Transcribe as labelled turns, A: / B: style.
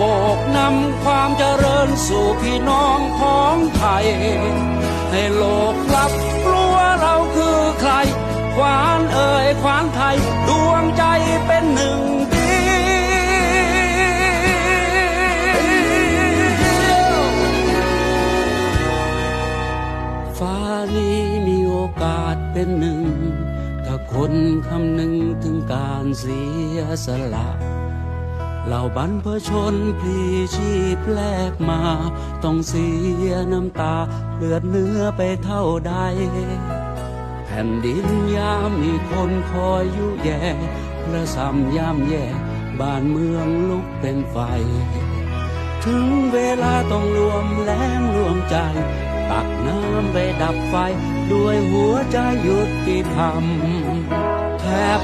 A: บกนำความเจริญสู่พี่น้องของไทย ให้โลกรับรู้ว่าเราคือใคร ควานเอ่ยควานไทย ดวงใจเป็นหนึ่งเดียวฟ้านี้มีโอกาสเป็นหนึ่ง ถ้าคนคำหนึ่งถึงการเสียสละ เหล่าบรรพชนพลีชีพแลกมา ต้องเสียน้ำตาเลือดเนื้อไปเท่าใด แผ่นดินยามมีคนคอยยุแย่พระซ้ำยามแย่บ้านเมืองลุกเป็นไฟ ถึงเวลาต้องรวมแรงรวมใจ ตักน้ำไปดับไฟ ด้วยหัวใจหยุดติธรรมแทบ